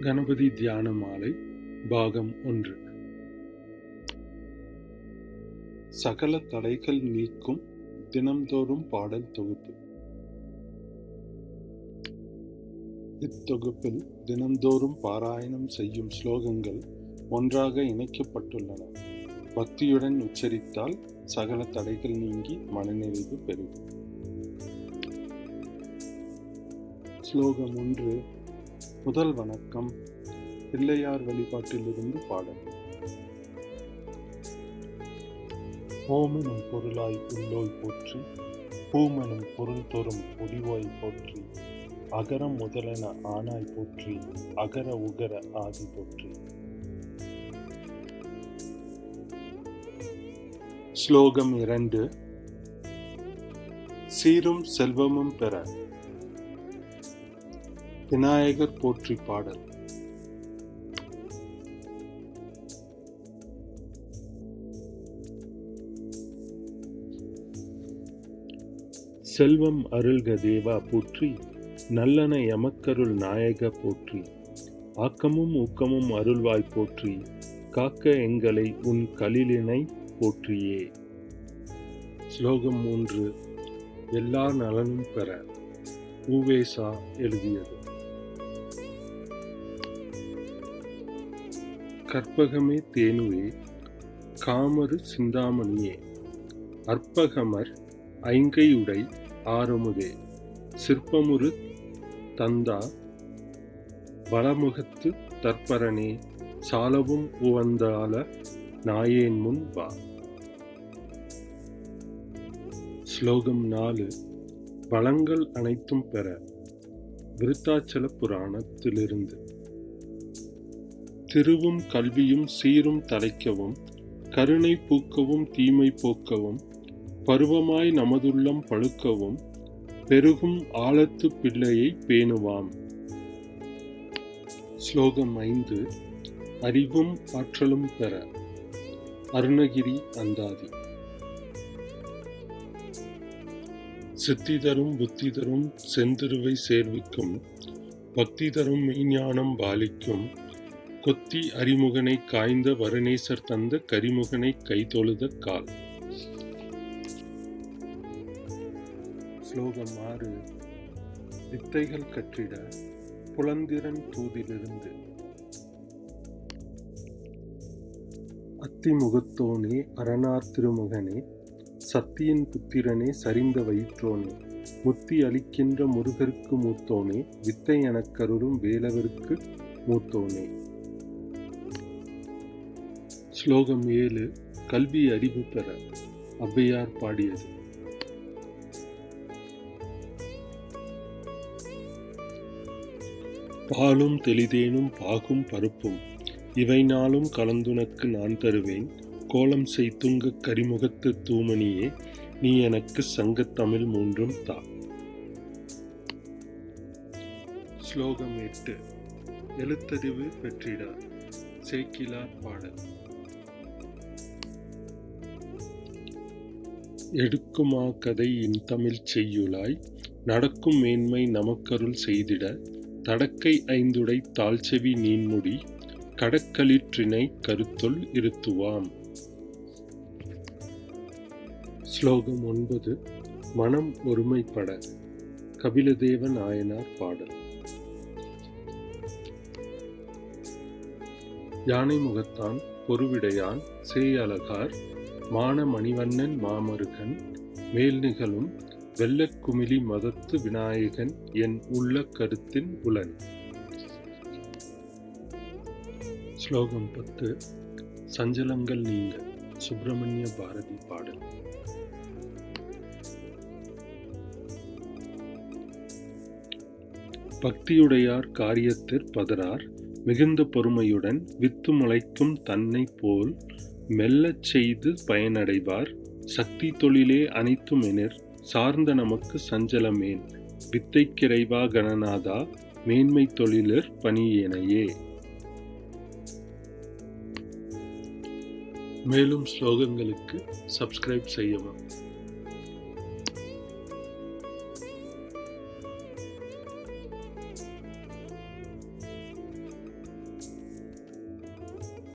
கணபதி தியான மாலை பாகம் ஒன்று. சகல தடைகள் நீக்கும் தினம்தோறும் பாடல் தொகுப்பு. இத்தொகுப்பில் தினம்தோறும் பாராயணம் செய்யும் ஸ்லோகங்கள் ஒன்றாக இணைக்கப்பட்டுள்ளன. பக்தியுடன் உச்சரித்தால் சகல தடைகள் நீங்கி மனநிறைவு பெறும். ஸ்லோகம் ஒன்று முதல் வணக்கம். பிள்ளையார் வழிபாட்டிலிருந்து பாடல். ஓமெனும் பொருளாய் உள்ளோய் போற்றி பூமெனும் பொருள் தோறும் ஒடிவோய் போற்றி அகரம் முதலென ஆனாய் போற்றி அகர உகர ஆதி போற்றி. ஸ்லோகம் இரண்டு. சீரும் செல்வமும் பெற. விநாயகர் போற்றி பாடல். செல்வம் அருள்க தேவா போற்றி நல்லன எமக்கருள் நாயக போற்றி ஆக்கமும் ஊக்கமும் அருள்வாய் போற்றி காக்க எங்களை உன் கலிலினை போற்றியே. ஸ்லோகம் மூன்று. எல்லா நலனும் பெற. ஊவேசா எழுதியது. கற்பகமே தேனுவே காமரு சிந்தாமணியே. அற்பகமர் ஐங்கையுடை ஆரமுதே சிற்பமுரு தந்தா வளமுகத்து தற்பரனே சாலவும் உவந்தால நாயேன் முன் வா. ஸ்லோகம் நாலு வளங்கள் அனைத்தும் பெற விருத்தாச்சல புராணத்திலிருந்து. திருவும் கல்வியும் சீரும் தலைக்கவும் கருணை பூக்கவும் தீமை போக்கவும் பருவமாய் நமதுள்ளம் பழுக்கவும் பெருகும் ஆழத்து பிள்ளையை பேணுவாம். ஸ்லோகம் ஐந்து. அறிவும் ஆற்றலும் பெற. அருணகிரி அந்தாதி. சித்தி தரும் புத்தி தரும் செந்திருவை சேர்விக்கும் பக்தி தரும் மெய்ஞானம் பாலிக்கும் கொத்தி அறிமுகனை காய்ந்த வருணேசர் தந்த கரிமுகனை கைதொழுத கால். ஸ்லோகம் ஆறு. வித்தைகள் கற்றிட புலந்திரன் தூதிலிருந்து. அத்திமுகத்தோனே அரணார் திருமுகனே சத்தியின் புத்திரனே சரிந்த வயிற்றோனே முத்தி அளிக்கின்ற முருகருக்கு மூத்தோனே வித்தை எனக்கருளும் வேலவருக்கு மூத்தோனே. ஸ்லோகம் ஏழு கல்வி அறிவு பெற ஔவையார் பாடியது. பாலும் தெளிதேனும் பாகும் பருப்பும் இவை நாளும் கலந்துனக்கு நான் தருவேன். கோலம் செய்துங்க கரிமுகத்து தூமணியே நீ எனக்கு சங்கத்தமிழ் மூன்றும் தா. ஸ்லோகம் எட்டு எழுத்தறிவு பெற்றிடார் சேக்கிலார் பாடல். எடுக்குமா கதை இன் தமிழ் செய்யுளாய்? நடக்கும் மேன்மை நமக்கருள் செய்திட தடக்கை ஐந்துடை தாழ்ச்செவி நீன்முடி கடக்களிற்றினை கருத்துள் இருத்துவாம். ஸ்லோகம் ஒன்பது மனம் ஒருமைப்பட கபிலதேவ நாயனார் பாடல். யானை முகத்தான் பொருவிடையான் சேயழகார் மான மணிவண்ணன் மாமருகன் மேல் நிகழும் வெள்ளக்குமிழி மதத்து விநாயகன் என் உள்ள கருத்தின் புலன். ஸ்லோகம் பத்து. சஞ்சலங்கள் நீங்க. சுப்பிரமணிய பாரதி பாடல். பக்தியுடையார் காரியத்திற் பதறார் மிகுந்த பொறுமையுடன் வித்து முளைக்கும் தன்னை போல் மெல்லச் செய்து பயனடைவார். சக்தி தொழிலே அனைத்தும் எனிர். சார்ந்த நமக்கு சஞ்சலமேன். வித்தைக்கிறைவா கணநாதா மேன்மை தொழிலர் பணியேனையே. மேலும் ஸ்லோகங்களுக்கு சப்ஸ்கிரைப் செய்யவும்.